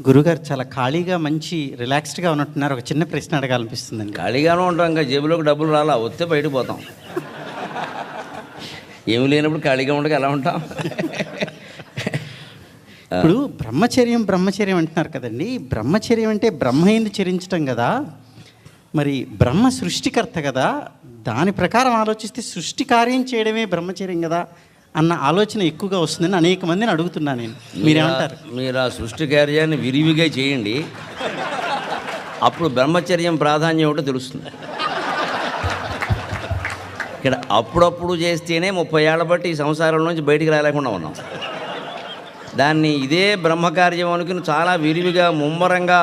గురుగారు చాలా ఖాళీగా మంచి రిలాక్స్డ్గా ఉన్నట్టున్నారు. ఒక చిన్న ప్రశ్న అడగాలనిపిస్తుందండి. ఖాళీగానే ఉంటాం ఇంకా జేబులోకి డబ్బులు రాలా వస్తే బయటకు పోతాం. ఏమి లేనప్పుడు ఖాళీగా ఉండక ఎలా ఉంటాం? ఇప్పుడు బ్రహ్మచర్యం బ్రహ్మచర్యం అంటున్నారు కదండి. బ్రహ్మచర్యం అంటే బ్రహ్మయందు చరించటం కదా. మరి బ్రహ్మ సృష్టికర్త కదా. దాని ప్రకారం ఆలోచిస్తే సృష్టి కార్యం చేయడమే బ్రహ్మచర్యం కదా. అన్న ఆలోచన ఎక్కువగా వస్తుందని అనేక మందిని అడుగుతున్నాను నేను. మీరేమంటారు? మీరు ఆ సృష్టి కార్యాన్ని విరివిగా చేయండి. అప్పుడు బ్రహ్మచర్యం ప్రాధాన్యం ఒకటి తెలుస్తుంది. ఇక్కడ అప్పుడప్పుడు చేస్తేనే ముప్పై ఏళ్ళ బట్టి ఈ సంసారం నుంచి బయటికి రాలేకుండా ఉన్నాం. దాన్ని ఇదే బ్రహ్మకార్యం అనుకుని చాలా విరివిగా ముమ్మరంగా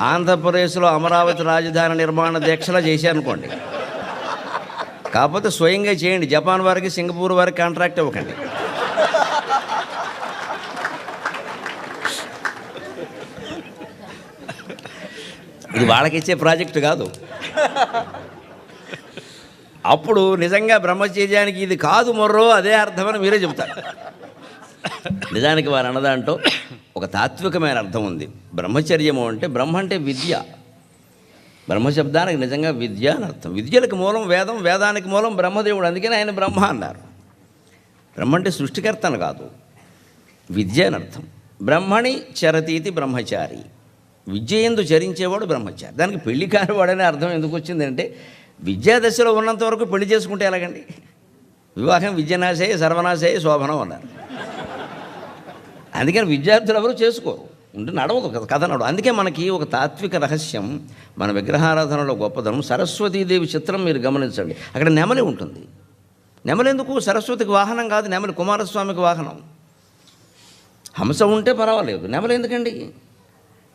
ఆంధ్రప్రదేశ్లో అమరావతి రాజధాని నిర్మాణ దీక్షలా చేశారనుకోండి. కాకపోతే స్వయంగా చేయండి. జపాన్ వారికి సింగపూర్ వారికి కాంట్రాక్ట్ ఇవ్వకండి. ఇది వాళ్ళకి ఇచ్చే ప్రాజెక్ట్ కాదు. అప్పుడు నిజంగా బ్రహ్మచర్యానికి ఇది కాదు మొర్రో అదే అర్థమని మీరే చెబుతారు. నిజానికి వారు అన్నదాంట్లో ఒక తాత్వికమైన అర్థం ఉంది. బ్రహ్మచర్యము అంటే బ్రహ్మ అంటే విద్య. బ్రహ్మశబ్దానికి నిజంగా విద్య అని అర్థం. విద్యలకు మూలం వేదం వేదానికి మూలం బ్రహ్మదేవుడు. అందుకని ఆయన బ్రహ్మ అన్నారు. బ్రహ్మ అంటే సృష్టికర్త అని కాదు. విద్య అని అర్థం. బ్రహ్మణి చరతీతి బ్రహ్మచారి. విద్య ఎందు చరించేవాడు బ్రహ్మచారి. దానికి పెళ్ళి కానివాడనే అర్థం ఎందుకు వచ్చిందంటే విద్యాదశలో ఉన్నంత వరకు పెళ్ళి చేసుకుంటే ఎలాగండి? వివాహం విద్యనాశయ సర్వనాశయ శోభనం అన్నారు. అందుకని విద్యార్థులు ఎవరు చేసుకోరు. ఉండి నడవదు కదా కథ నడవదు. అందుకే మనకి ఒక తాత్విక రహస్యం మన విగ్రహారాధనలో గొప్పదనం సరస్వతీదేవి చిత్రం మీరు గమనించండి. అక్కడ నెమలి ఉంటుంది. నెమలెందుకు? సరస్వతికి వాహనం కాదు నెమలి కుమారస్వామికి వాహనం. హంస ఉంటే పర్వాలేదు. నెమలి ఎందుకండి?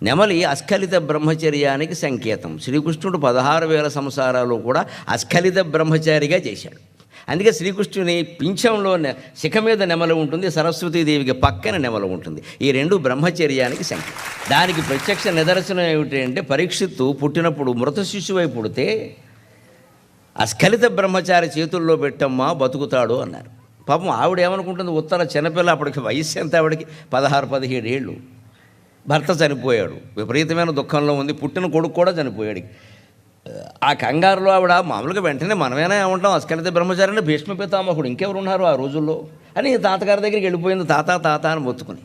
నెమలి అస్ఖలిత బ్రహ్మచర్యానికి సంకేతం. శ్రీకృష్ణుడు పదహారు వేల సంసారాలు కూడా అస్ఖలిత బ్రహ్మచారిగా చేశాడు. అందుకే శ్రీకృష్ణుని పింఛంలో శిఖ మీద నెమల ఉంటుంది సరస్వతీదేవికి పక్కన నెమల ఉంటుంది. ఈ రెండు బ్రహ్మచర్యానికి సంఖ్య దానికి ప్రత్యక్ష నిదర్శనం ఏమిటి అంటే పరీక్షిత్తు పుట్టినప్పుడు మృత శిశువై పుడితే అస్ఖలిత బ్రహ్మచారి చేతుల్లో పెట్టమ్మా బతుకుతాడు అన్నారు. పాపం ఆవిడ ఏమనుకుంటుంది ఉత్తర చిన్నపిల్ల అప్పటికి వయస్సు ఎంత? ఆవిడకి పదహారు పదిహేడు ఏళ్ళు. భర్త చనిపోయాడు. విపరీతమైన దుఃఖంలో ఉంది. పుట్టిన కొడుకు కూడా చనిపోయాడు. ఆ కంగారులో ఆవిడ మామూలుగా వెంటనే మనమేనా ఏమంటాం? అస్కలిత బ్రహ్మచారిని భీష్మ పితామహుడు ఇంకెవరు ఉన్నారు ఆ రోజుల్లో? అని తాతగారి దగ్గరికి వెళ్ళిపోయింది తాత తాత అని మొత్తుకుని.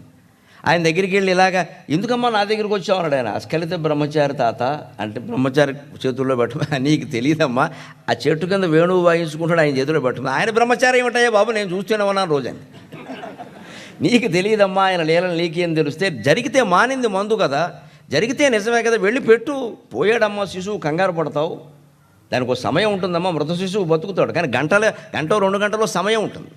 ఆయన దగ్గరికి వెళ్ళి ఇలాగా ఎందుకమ్మా నా దగ్గరికి వచ్చావు? అన్నాడు ఆయన. అస్కలిత బ్రహ్మచారి తాత అంటే బ్రహ్మచారి చేతుల్లో పెట్టమా నీకు తెలియదమ్మా. ఆ చెట్టు కింద వేణువు వాయించుకుంటాడు ఆయన చేతిలో పెట్టమా ఆయన బ్రహ్మచారి ఏమిటయ్యా బాబు? నేను చూస్తూనే ఉన్నాను రోజని నీకు తెలియదమ్మా ఆయన లీలలు నీకేం తెలిస్తే జరిగితే మానింది మందు కదా. జరిగితే నిజమే కదా వెళ్ళి పెట్టు. పోయాడమ్మా శిశువు కంగారు పడతావు. దానికి ఒక సమయం ఉంటుందమ్మా మృత శిశువు బతుకుతాడు. కానీ గంటల గంట రెండు గంటలో సమయం ఉంటుంది.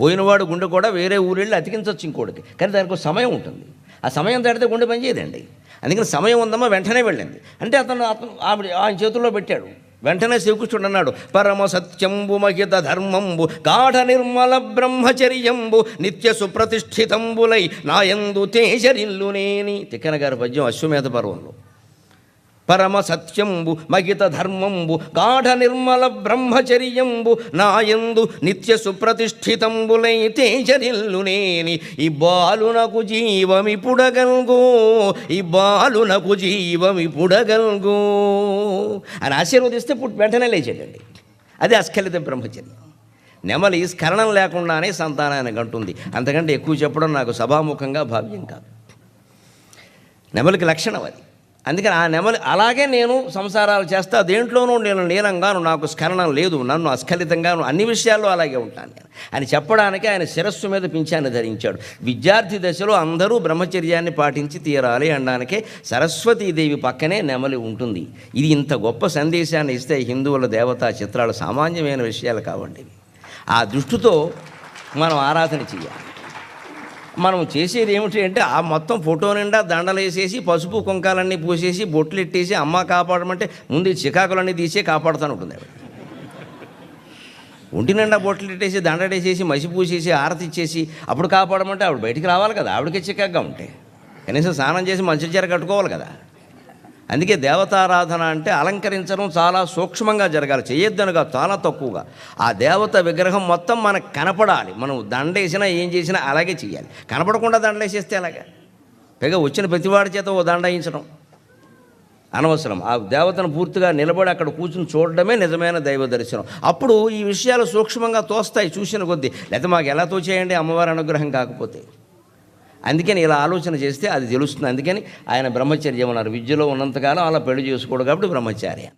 పోయినవాడు గుండె కూడా వేరే ఊరెళ్ళి అతికించవచ్చు ఇంకోటికి కానీ దానికి ఒక సమయం ఉంటుంది. ఆ సమయం దాటితే గుండె పనిచేయదండి. అందుకని సమయం ఉందమ్మా వెంటనే వెళ్ళింది. అంటే అతను అతను ఆవిడ ఆయన చేతుల్లో పెట్టాడు. వెంటనే శ్రీకృష్ణుడు అన్నాడు పరమ సత్యంబు మహిత ధర్మంబు గాఢ నిర్మల బ్రహ్మచర్యంబు నిత్య సుప్రతిష్ఠితంబులై నాయందు తేజరిల్లునేని తిక్కన గారి పద్యం అశ్వమేధ పర్వంలో. పరమ సత్యంబు మగిత ధర్మంబు గాఢ నిర్మల బ్రహ్మచర్యంబు నాయందు నిత్య సుప్రతిష్ఠితంబులై తేజరిల్లునేని ఈ బాలునకు జీవమి పుడగల్గో ఈ బాలునకు జీవమిపుడగల్గో అని ఆశీర్వదిస్తే పుట్టి వెంటనే లేచాడండి అది అస్ఖలిత బ్రహ్మచర్యం. నెమలి స్కరణం లేకుండానే సంతానాన్ని అంటుంది. అంతకంటే ఎక్కువ చెప్పడం నాకు సభాముఖంగా భావ్యం కాదు. నెమలికి లక్షణం అది. అందుకని ఆ నెమలి అలాగే నేను సంసారాలు చేస్తా దేంట్లోనూ నేను నీలంగాను నాకు స్ఖలనం లేదు నన్ను అస్ఖలితంగాను అన్ని విషయాల్లో అలాగే ఉంటాను నేను. అని చెప్పడానికి ఆయన శిరస్సు మీద పింఛాన్ని ధరించాడు. విద్యార్థి దశలో అందరూ బ్రహ్మచర్యాన్ని పాటించి తీరాలి అనడానికే సరస్వతీదేవి పక్కనే నెమలి ఉంటుంది. ఇది ఇంత గొప్ప సందేశాన్ని ఇస్తే హిందువుల దేవతా చిత్రాలు సామాన్యమైన విషయాలు కావండి. ఆ దృష్టితో మనం ఆరాధన చేయాలి. మనం చేసేది ఏమిటి అంటే ఆ మొత్తం ఫోటో నిండా దండలు వేసేసి పసుపు కుంకాలన్నీ పూసేసి బొట్లు ఎట్టేసి అమ్మ కాపాడమంటే ముందు చికాకులన్నీ తీసే కాపాడుతాను ఉంటుంది ఆవిడ. ఒంటి నిండా బొట్లు ఎట్టేసి దండడేసేసి మసి పూసేసి ఆరతి ఇచ్చేసి అప్పుడు కాపాడమంటే ఆవిడ బయటికి రావాలి కదా ఆవిడకే చికాకుగా ఉంటే. కనీసం స్నానం చేసి మంచి చీర కట్టుకోవాలి కదా. అందుకే దేవతారాధన అంటే అలంకరించడం చాలా సూక్ష్మంగా జరగాలి. చేయొద్దనగా చాలా తక్కువగా. ఆ దేవత విగ్రహం మొత్తం మనకు కనపడాలి. మనం దండేసినా ఏం చేసినా అలాగే చేయాలి. కనపడకుండా దండలేసేస్తే అలాగా పైగా వచ్చిన ప్రతివాడి చేత ఓ దండాయించడం అనవసరం. ఆ దేవతను పూర్తిగా నిలబడి అక్కడ కూర్చుని చూడడమే నిజమైన దైవ దర్శనం. అప్పుడు ఈ విషయాలు సూక్ష్మంగా తోస్తాయి చూసిన కొద్దీ. లేకపోతే మాకు ఎలా తోచేయండి అమ్మవారి అనుగ్రహం కాకపోతే? అందుకని ఇలా ఆలోచన చేస్తే అది తెలుస్తుంది. అందుకని ఆయన బ్రహ్మచర్యం అన్నారు. విద్యలో ఉన్నంతకాలం అలా పెళ్ళి చేసుకోడు కాబట్టి బ్రహ్మచార్య